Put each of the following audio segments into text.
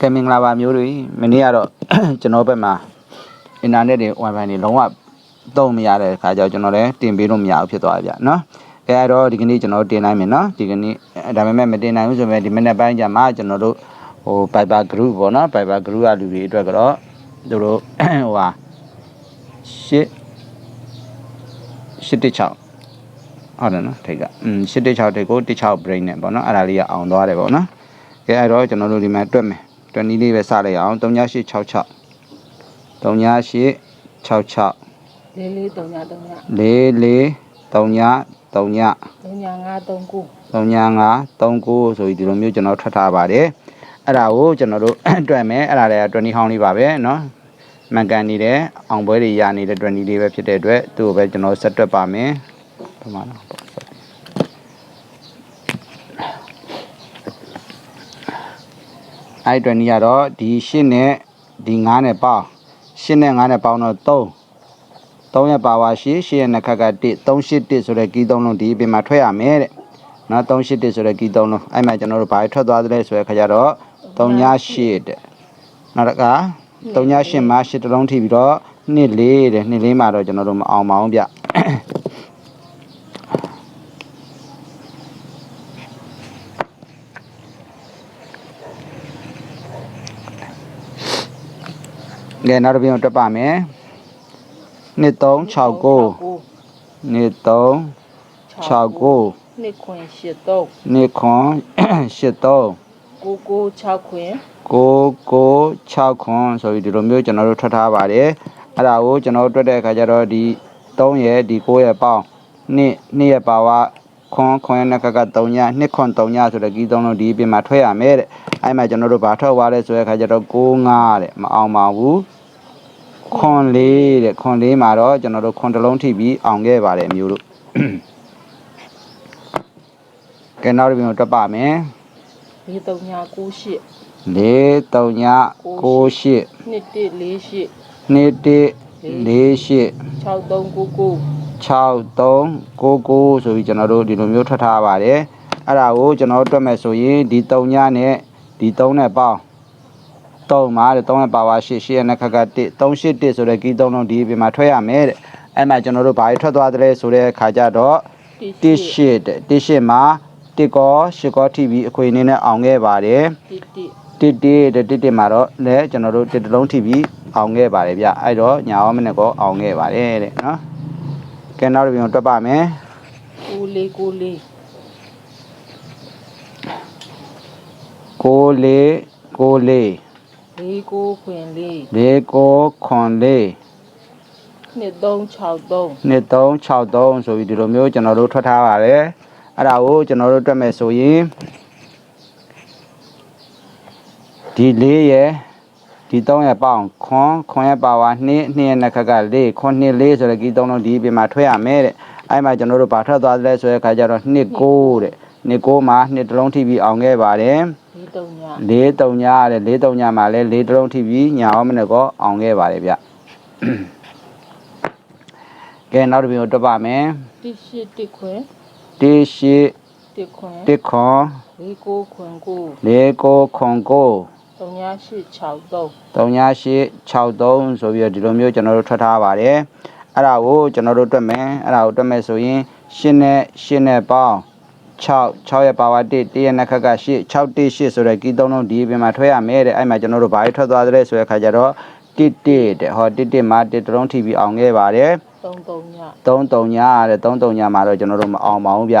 ကဲမင်္ဂလာပါမျိုးတွေမနေ့ကတော့ကျွန်တော်ဘက်မှာအင်တာနက်တွေ wifi တွေလုံးဝသုံးမရတဲ့ခါကျတော့ကျွန်တော်လည်းတင်ပေးလို့မရဘူးဖြစ်သွားပြီဗျနော်အဲအဲ့တော့ဒီကနေ့ကျွန်တော်တင်နိုင်မယ်နော်ဒီကနေ့အဲဒါပေမဲ့မတင်နိုင်ဘူးဆိုပေမဲ့ဒီမနေ့ပိုင်းကျမှကျွန်တော်တို့ဟို Viber group ပေါ့နော် Viber group ကလူတွေအတွက်ကတော့သူတို့ဟိုဟာရှစ်ရှစ်တစ်ချောင်းဟုတ်တယ်နော်ထိတ်ကอืมရှစ်တစ်ချောင်းထိတ်ကိုတစ်ချောင်း brain နဲ့ပေါ့နော်အဲ့ဒါလေးကအောင်သွားတယ်ပေါ့နော်ကဲအဲ့တော့ကျွန်တော်တို့ဒီမှာတွက်မယ် တွက်နည်းလေးပဲစလိုက်အောင်3866 3866 လေးလေးတုံညာတုံညာ 4439 39 တုံညာငါတုံကို 39 39ဆိုပြီးဒီလိုမျိုးကျွန်တော်ထွက်ထားပါတယ်အဲ့ဒါကိုကျွန်တော်တို့ တွက်မယ်အဲ့ဒါလည်းတွက်နည်းဟောင်းလေးပါပဲเนาะမှန်ကန်နေတယ်အောင်ပွဲတွေရနေတဲ့တွက်နည်းလေးပဲဖြစ်တဲ့အတွက်သူ့ကိုပဲကျွန်တော်ဆက်တွက်ပါမယ်ပမာဏ ပေါ့ဆက်အဲ့တွက်နည်းကတော့ဒီ8နဲ့ဒီ9နဲ့ပေါင်း8နဲ့9နဲ့ပေါင်းတော့3 3ရက်ပါဝါရှိ8ရက်နှစ်ခက်က1 381ဆိုတဲ့ကီးသုံးလုံးဒီအပြင်မှာထွက်ရမယ်တဲ့နော်381ဆိုတဲ့ကီးသုံးလုံးအဲ့မှာကျွန်တော်တို့ဘာထွက်သွားသလဲဆိုတဲ့ခါကျတော့38တဲ့နောက်တစ်ခါ38မှာ8တလုံးထိပြီးတော့2 4တဲ့2 4မှာတော့ကျွန်တော်တို့မအောင်ပါအောင်ဗျ ကဲနောက်တစ်ပြန်တွက်ပါမယ်2369နှစ်3 69 နှစ်ခွင်ရှစ်တုံးနှစ်ခွန်83 ကိုကို6ခွင်996ခွန်ဆိုပြီးဒီလိုမျိုးကျွန်တော်တို့ထွက်ထားပါတယ်အဲ့ဒါကိုကျွန်တော်တို့တွက်တဲ့အခါကျတော့ဒီ3ရဲ့ဒီ9ရဲ့ပေါင်းနှစ်နှစ်ရဲ့ပါဝါခွန်ခွန်ရဲ့နှက်ကက3ညနှစ်ခွန်3ညဆိုတဲ့ကြီးသုံးလုံးဒီအပြင်မှာထွက်ရမယ်တဲ့အဲ့မှာကျွန်တော်တို့ဘာထွက်သွားလဲဆိုတဲ့အခါကျတော့95တဲ့မအောင်ပါဘူး ခွန်4တဲ့ခွန်4မှာတော့ကျွန်တော်တို့ခွန်တစ်လုံးထိပြီးအောင်ခဲ့ပါတယ်အမျိုးတို့ကဲနောက်တစ်ပြန်တွက်ပါမယ်လေးတုံညာကိုရှစ်လေး3ည98နှစ်တစ်လေးရှစ်နှစ်1 48 6တုံးကိုကို6399ဆိုပြီးကျွန်တော်တို့ဒီလိုမျိုးထွက်ထားပါတယ်အဲ့ဒါကိုကျွန်တော်တို့တွက်မယ်ဆိုရင်ဒီ3ညနဲ့ဒီ3နဲ့ပေါင်း 3မှာတဲ့3နဲ့ပါဝါ8 8ရဲ့နှစ်ခက်က1 381ဆိုတဲ့ကီး3လုံးဒီအပြင်မှာထွက်ရမယ်တဲ့အဲ့မှာကျွန်တော်တို့ဘာတွေထွက်သွားသလဲဆိုတဲ့ခါကျတော့1 8တဲ့1 8မှာ1ကော8ကောထိပြီးအခွေအနေနဲ့အောင်ခဲ့ပါတယ်တစ်တစ်တစ်တစ်တဲ့တစ်တစ်မှာတော့လည်းကျွန်တော်တို့တစ်တလုံးထိပြီးအောင်ခဲ့ပါတယ်ဗျအဲ့တော့ညာအောင်မနဲ့ကောအောင်ခဲ့ပါတယ်တဲ့နော်ကဲနောက်တစ်ပြန်တွက်ပါမယ်ကိုလေးကိုလေးကိုလေးကိုလေး လေးကိုခွင်လေးလေးကိုခွန်လေးနှစ်3 6တုံးနှစ်363ဆိုပြီးဒီလိုမျိုးကျွန်တော်တို့ထွက်ထားပါတယ်အဲ့ဒါကိုကျွန်တော်တို့တွက်မယ်ဆိုရင်ဒီလေးရယ်ဒီ3ရဲ့ပေါင်းခွန်ခွန်ရဲ့ပါဝါ2 2ရဲ့နှစ်ခက်က4ခွန်2 4ဆိုတဲ့ကြီး3လုံးဒီအပြင်မှာထွက်ရမယ်တဲ့အဲ့မှာကျွန်တော်တို့ဘာထွက်သွားသလဲဆိုတဲ့အခါကျတော့2 9တဲ့2 9မှာ2တလုံးထိပြီးအောင်ခဲ့ပါတယ် လေးတုံညာလေးတုံညာတဲ့လေးတုံညာမှာလဲလေးတလုံးထိပြီးညာအောင်မနဲ့ကောအောင်ခဲ့ပါတယ်ဗျကဲနောက်တစ်ပြန်တွက်ပါမယ်တစ်ရှစ်တစ်ခွင်တေရှိတစ်ခွင်တစ်ခွန်လေးကိုခွင်ကိုလေးကိုခွန်ကိုတုံညာရှစ်6တုံးတုံညာရှိ63ဆိုပြီးတော့ဒီလိုမျိုးကျွန်တော်တို့ထွက်ထားပါတယ်အဲ့ဒါကိုကျွန်တော်တို့တွက်မယ်အဲ့ဒါကိုတွက်မယ်ဆိုရင်ရှင်းနဲ့ရှင်းနဲ့ပေါင်း 6 6ရဲ့ပါဝါ1 1ရဲ့နှစ်ခက်က8 6 1 8ဆိုတဲ့ကီးသုံးလုံးဒီအပြင်မှာထွက်ရမယ်တဲ့အဲ့မှာကျွန်တော်တို့ဘာတွေထွက်သွားသလဲဆိုတဲ့ခါကျတော့1 1တဲ့ဟော1 1မှာ1တလုံးထိပြီးအောင်ခဲ့ပါတယ်တုံးတုံညာ3 3ညတဲ့3 3ညမှာတော့ကျွန်တော်တို့မအောင်ပါဘူးဗျ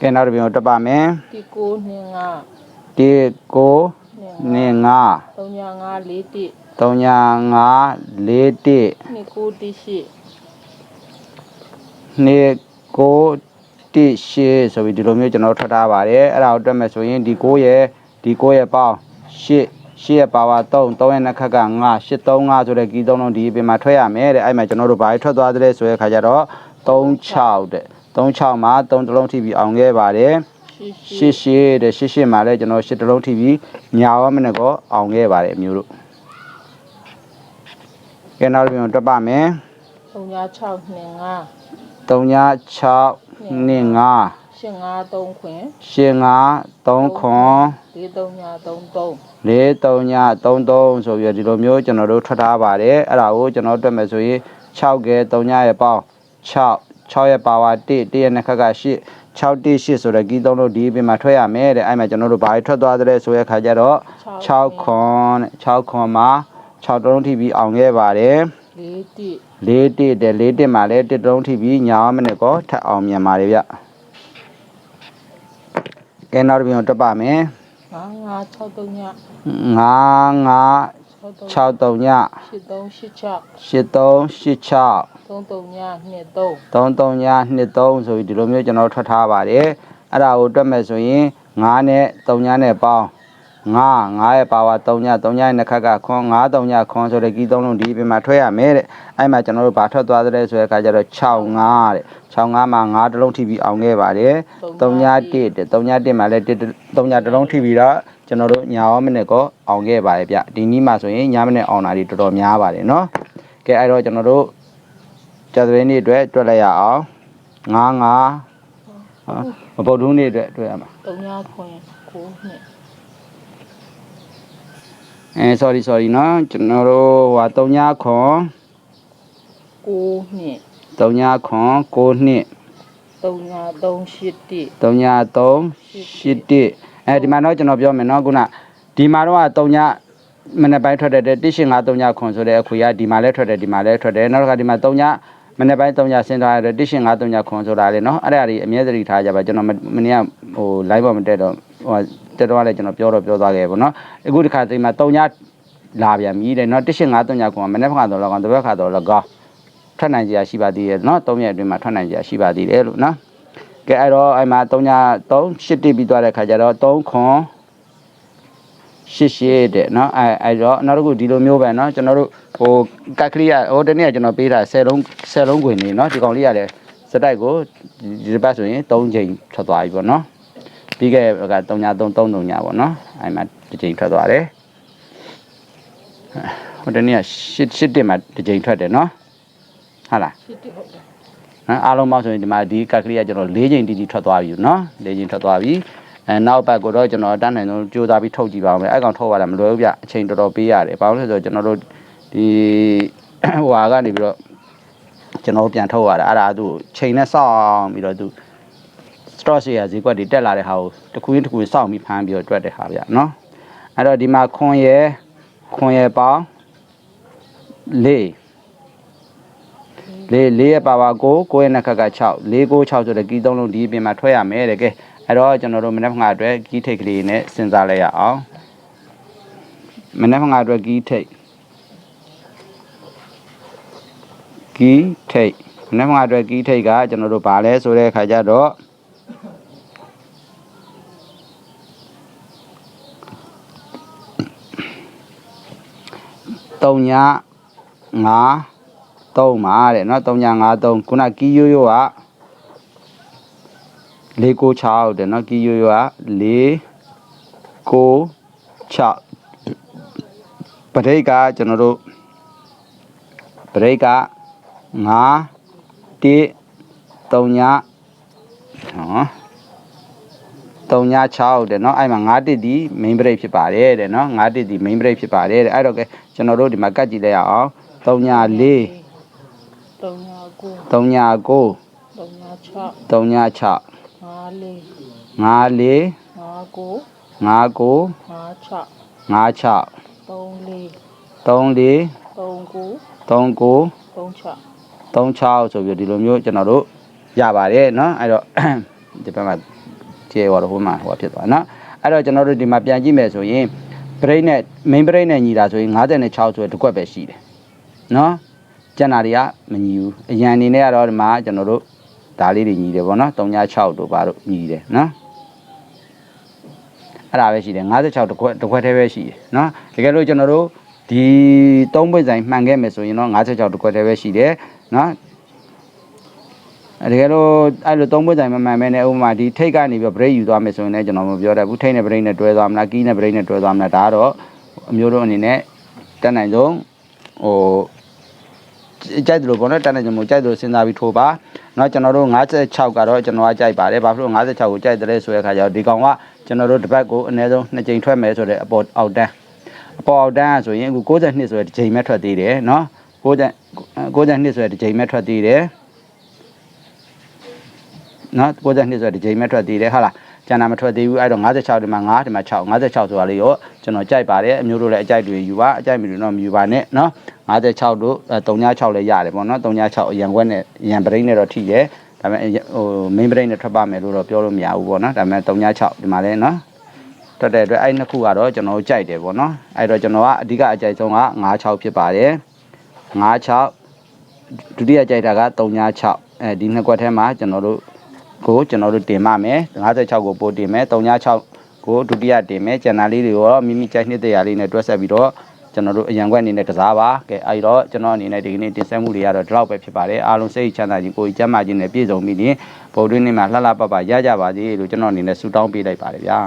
ကဲနောက်တစ်ပြန်တက်ပါမယ်တစ်ကိုနှစ်ငါ1 9နှစ်2 5တုံညာငါလေးတစ်3ည5 4 1နှစ်ကိုတ စ်ရှစ်နှစ်ကိုတိရှေဆိုပြီးဒီလိုမျိုးကျွန်တော်ထွက်ထားပါတယ်အဲ့ဒါကိုတွက်မယ်ဆိုရင်ဒီ9ရဲ့ဒီ9ရဲ့ပေါင်း8 8ရဲ့ပါဝါ3 3ရဲ့နှစ်ခက်က9 8 3 5ဆိုတဲ့ကီးသုံးလုံးဒီအပြင်မှာထွက်ရမယ်တဲ့အဲ့မှာကျွန်တော်တို့ဘာတွေထွက်သွားသလဲဆိုတဲ့ခါကျတော့36တဲ့36မှာ3တလုံးထိပြီးအောင်ခဲ့ပါတယ်ရှစ်ရှစ်88တဲ့88မှာလည်းကျွန်တော်8တလုံးထိပြီးညာဝမနဲ့ကောအောင်ခဲ့ပါတယ်အမျိုးတို့ကဲနောက်တစ်ပြန်တွက်ပါမယ်တုံညာ6နှစ်ငါ3ည6 2 5 ရှင်ငါသုံးခွင်ရှင်ငါ3ခွန်လေးသုံးညာသုံးသုံး4 3ည33ဆိုပြီးတော့ဒီလိုမျိုးကျွန်တော်တို့ထွက်ထားပါတယ်အဲ့ဒါကိုကျွန်တော်တွက်မယ်ဆိုရင်6ကဲ3ညရဲ့ပေါင်း6 6ရဲ့ပါဝါ1 1ရဲ့နှစ်ခက်က8 6 1 8ဆိုတော့ကီးသုံးလို့ဒီအပြင်မှာထွက်ရမယ်တဲ့အဲ့မှာကျွန်တော်တို့ဘာတွေထွက်သွားတဲ့ဆိုရဲခါကျတော့6ခွန်တဲ့6ခွန်မှာ6တုံးထိပြီးအောင်ခဲ့ပါတယ်လေးတိ လေးတစ်တဲ့လေးတစ်မှာလည်းတစ်တုံးထိပြီးညာမနဲ့ကောထပ်အောင်မြန်ပါတယ်ဗျကဲနောက်တစ်ပြန်တက်ပါမယ်ငါငါ6သုံးညာ9 9 6သုံး6 3ည8သုံး8 8386 6 3သုံးညာ2သုံး33ည23ဆိုပြီးဒီလိုမျိုးကျွန်တော်ထွက်ထားပါတယ်အဲ့ဒါကိုတွက်မယ်ဆိုရင်9နဲ့3ညနဲ့ပေါင်း ငါငါရဲ့ပါဝါ3ည3ညရဲ့နှစ်ခက်ကခွန်9 3ညခွန်ဆိုတဲ့ကြီးသုံးလုံးဒီအပြင်မှာထွက်ရမယ်တဲ့အဲ့မှာကျွန်တော်တို့ဘာထွက်သွားသလဲဆိုတဲ့အခါကျတော့6 9တဲ့6 9မှာ9တစ်လုံးထိပြီးအောင်ခဲ့ပါတယ်3ည1တဲ့3ည1မှာလည်း3ညတစ်လုံးထိပြီးတော့ကျွန်တော်တို့ညာရောမနစ်ကောအောင်ခဲ့ပါတယ်ဗျဒီနေ့မှာဆိုရင်ညာမနစ်အောင်တာတွေတော်တော်များပါတယ်နော်ကဲအဲ့တော့ကျွန်တော်တို့ကြာသပတေးနေ့အတွက်တွက်လိုက်ရအောင်9 9မပုတ်ဒူးနေ့အတွက်တွက်ရမှာ3ညခွန်9နှစ် အဲ sorry sorry เนาะကျွန်တော်တို့ဟို3ညခွန် ကိုနှစ် 3ညခွန်9နှစ် သုံးညာသုံး8တိ 3ည3 8တစ်အဲဒီမှာတော့ကျွန်တော်ပြောမယ်เนาะခုနဒီမှာတော့3ညမနေ့ပိုင်းထွက်တဲ့တစ်ရှင်5 3ညခွန်ဆိုတဲ့အခွေကဒီမှာလည်းထွက်တယ်ဒီမှာလည်းထွက်တယ်နောက်တစ်ခါဒီမှာ3ညမနေ့ပိုင်း3ညဆင်းထားရတဲ့တစ်ရှင်5 3ညခွန်ဆိုတာလေเนาะအဲ့ဒါတွေအမြဲတမ်းထားကြပါကျွန်တော်မနေ့ကဟို live ပေါ်မတက်တော့ဟို တက်တော့လည်းကျွန်တော်ပြောတော့ပြောသွားခဲ့ပါเนาะအခုဒီခါဒီမှာ3ညလာပြန်ပြီတဲ့เนาะတစ်ရှင်5 3ညခွန်ကမနေ့ခါတော့လောက်ကောင်တစ်ဘက်ခါတော့လောက်ကောင်ထွက်နိုင်ကြရရှိပါသေးတယ်เนาะ3ရက်အတွင်းမှာထွက်နိုင်ကြရရှိပါသေးတယ်လို့เนาะ ကဲအဲ့တော့အဲ့မှာ3ည3 8တိပြီးသွားတဲ့ခါကျတော့3ခွန်ရှစ်ရှစ်တဲ့เนาะအဲအဲ့တော့နောက်တစ်ခုဒီလိုမျိုးပဲเนาะကျွန်တော်တို့ဟိုကက်ကလေးကဟိုတနေ့ကကျွန်တော်ပေးတာ10လုံး10လုံးခွင်နေเนาะဒီကောင်လေးကလည်းစတိုက်ကိုဒီတစ်ပတ်ဆိုရင်3ချိန်ထွက်သွားပြီပေါ့เนาะ ပြီးခဲ့က333ညပေါ့နော်အဲ့မှာတစ်ချိန်ထွက်သွားတယ်ဟိုတနေ့က8 8တက်မှာတစ်ချိန်ထွက်တယ်နော်ဟုတ်လား8တက်ဟုတ်တယ်နော်အားလုံးပေါင်းဆိုရင်ဒီမှာဒီကက်ကလေးကကျွန်တော်၄ချိန်တီတီထွက်သွားပြီနော်၄ချိန်ထွက်သွားပြီအဲနောက်ဘက်ကိုတော့ကျွန်တော်တန်းနိုင်ဆုံးကြိုးစားပြီးထုတ်ကြည့်ပါအောင်လေအဲ့ကောင်ထုတ်ရတာမလွယ်ဘူးဗျအချိန်တော်တော်ပေးရတယ်ဘာလို့လဲဆိုတော့ကျွန်တော်တို့ဒီဟိုဟာကနေပြီးတော့ကျွန်တော်ပြန်ထုတ်ရတာအဲ့ဒါသူချိန်နဲ့စောင့်ပြီးတော့သူ stock share ဈေးကွက်တွေတက်လာတဲ့ဟာကိုတစ်ခုချင်းတစ်ခုချင်းစောင့်ပြီးဖမ်းပြီးတော့တွက်တဲ့ဟာဗျနော်အဲ့တော့ဒီမှာခွန်ရယ်ခွန်ရယ်ပေါင်း၄လေးလေးရပါပါကိုကိုရဲ့နှစ်ခက်က6 4 9 6ဆိုတဲ့ကီးသုံးလုံးဒီအပြင်မှာထွက်ရမယ်တဲ့ကဲအဲ့တော့ကျွန်တော်တို့မနေ့ကငါအတွက်ကီးထိတ်ကလေးနဲ့စဉ်းစားလိုက်ရအောင်မနေ့ကငါအတွက်ကီးထိတ်ကီးထိတ်မနေ့ကငါအတွက်ကီးထိတ်ကကျွန်တော်တို့ဗာလဲဆိုတဲ့အခါကျတော့ 3ည5 3ပါတဲ့เนาะ3ည5 3ခုနကီယိုယိုက4 9 6တဲ့เนาะကီယိုယိုက4 9 6ပရိတ်ကကျွန်တော်တို့ပရိတ်က9 1 3ညဟော3ည6တဲ့เนาะအဲ့မှာ9တစ်ဒီ main break ဖြစ်ပါတယ်တဲ့เนาะ9တစ်ဒီ main break ဖြစ်ပါတယ်တဲ့အဲ့တော့ကဲ ကျွန်တော်တို့ဒီမှာကတ်ကြည့်လိုက်ရအောင်3ည4 သုံးညာကို 3ည9 သုံးညာ6 3ည6 5လေး 5 4 5ကို 5 9 5 6 5 6 3လေး 3 4 3ကို 3 9 3 6 3 6ဆိုပြီးဒီလိုမျိုးကျွန်တော်တို့ရပါတယ်เนาะအဲ့တော့ ဒီဘက်မှာကျေဝါတော့ဟိုမှာဟိုဖြစ်သွားเนาะအဲ့တော့ကျွန်တော်တို့ဒီမှာပြန်ကြည့်မယ်ဆိုရင် ပရိတ်နဲ့ main ပရိတ်နဲ့ညီတာဆိုရင်56ဆိုတဲ့တစ်ခွက်ပဲရှိတယ်နော်ကျန်တာတွေကမညီဘူးအရန်အနေနဲ့ကတော့ဒီမှာကျွန်တော်တို့ဒါလေးတွေညီတယ်ပေါ့နော်396တို့ပါတို့ညီတယ်နော်အဲ့ဒါပဲရှိတယ်56တစ်ခွက်တစ်ခွက်တည်းပဲရှိတယ်နော်တကယ်လို့ကျွန်တော်တို့ဒီ3ပွင့်ဆိုင်မှန်ခဲ့မယ်ဆိုရင်တော့56တစ်ခွက်တည်းပဲရှိတယ်နော် တကယ်လို့အဲ့လို3ပွင့်ဆိုင်မမှန်မဲနဲ့ဥပမာဒီထိတ်ကနေပြီး break ယူသွားမယ်ဆိုရင်လည်းကျွန်တော်မပြောတတ်ဘူးထိတ်နဲ့ break နဲ့တွဲသွားမလားကီးနဲ့ break နဲ့တွဲသွားမလားဒါကတော့အမျိုးတို့အနေနဲ့တက်နိုင်ဆုံးဟို ကြိုက်တယ်လို့ပေါ့နော်တက်နေကြမို့ကြိုက်တယ်လို့စဉ်းစားပြီးထိုးပါเนาะကျွန်တော်တို့56ကတော့ကျွန်တော်ကကြိုက်ပါတယ်ဘာဖြစ်လို့56ကိုကြိုက်တယ်ဆိုတဲ့အခါကျတော့ဒီကောင်ကကျွန်တော်တို့တစ်ပတ်ကိုအနည်းဆုံး2ကြိမ်ထွက်မယ်ဆိုတဲ့အပေါ်အောက်တန်းအပေါ်အောက်တန်းဆိုရင်အခု62ဆိုတဲ့တစ်ကြိမ်မဲ့ထွက်သေးတယ်เนาะ60 62ဆိုတဲ့တစ်ကြိမ်မဲ့ထွက်သေးတယ် နော်60နှစ်ဆိုတော့ဒီချိန်မဲ့ထွက်သေးတယ်ဟာလားကျန်တာမထွက်သေးဘူးအဲ့တော့56ဒီမှာ9ဒီမှာ6 56ဆိုတာလေးရောကျွန်တော်ကြိုက်ပါတယ်အမျိုးတို့လည်းအကြိုက်တွေယူပါအကြိုက်မလို့တော့မယူပါနဲ့နော်56တို့396လည်းရတယ်ပေါ့နော်396အရန်ခွက်နဲ့အရန်ပရိတ်နဲ့တော့ထိရဲဒါပေမဲ့ဟို main ပရိတ်နဲ့ထွက်ပါမယ်လို့တော့ပြောလို့မရဘူးပေါ့နော်ဒါပေမဲ့396ဒီမှာလည်းနော်ထွက်တဲ့အတွက်အဲ့နှစ်ခုကတော့ကျွန်တော်ကြိုက်တယ်ပေါ့နော်အဲ့တော့ကျွန်တော်ကအဓိကအကြိုက်ဆုံးက96ဖြစ်ပါတယ်96ဒုတိယကြိုက်တာက396အဲဒီနှစ်ကွက်ထဲမှာကျွန်တော်တို့ ကိုကျွန်တော်တို့တင်ပါမယ်56ကိုပို့တင်မယ်36ကိုဒုတိယတင်မယ်ကျန်တာလေးတွေရောမိမိကြိုက်နှစ်တရားလေးနဲ့တွက်ဆက်ပြီးတော့ကျွန်တော်တို့အရန်ခွက်အနေနဲ့ကစားပါကဲအဲဒီတော့ကျွန်တော်အနေနဲ့ဒီကနေ့တင်ဆက်မှုတွေကတော့ဒီလောက်ပဲဖြစ်ပါတယ်အားလုံးစိတ်ချမ်းသာခြင်းကိုယ်ကြီးကျန်းမာခြင်းနဲ့ပြည့်စုံပြီးရင်ဗုဒ္ဓနေ့မှာလှလှပပရကြပါစေလို့ကျွန်တော်အနေနဲ့ဆုတောင်းပေးလိုက်ပါတယ်ဗျာ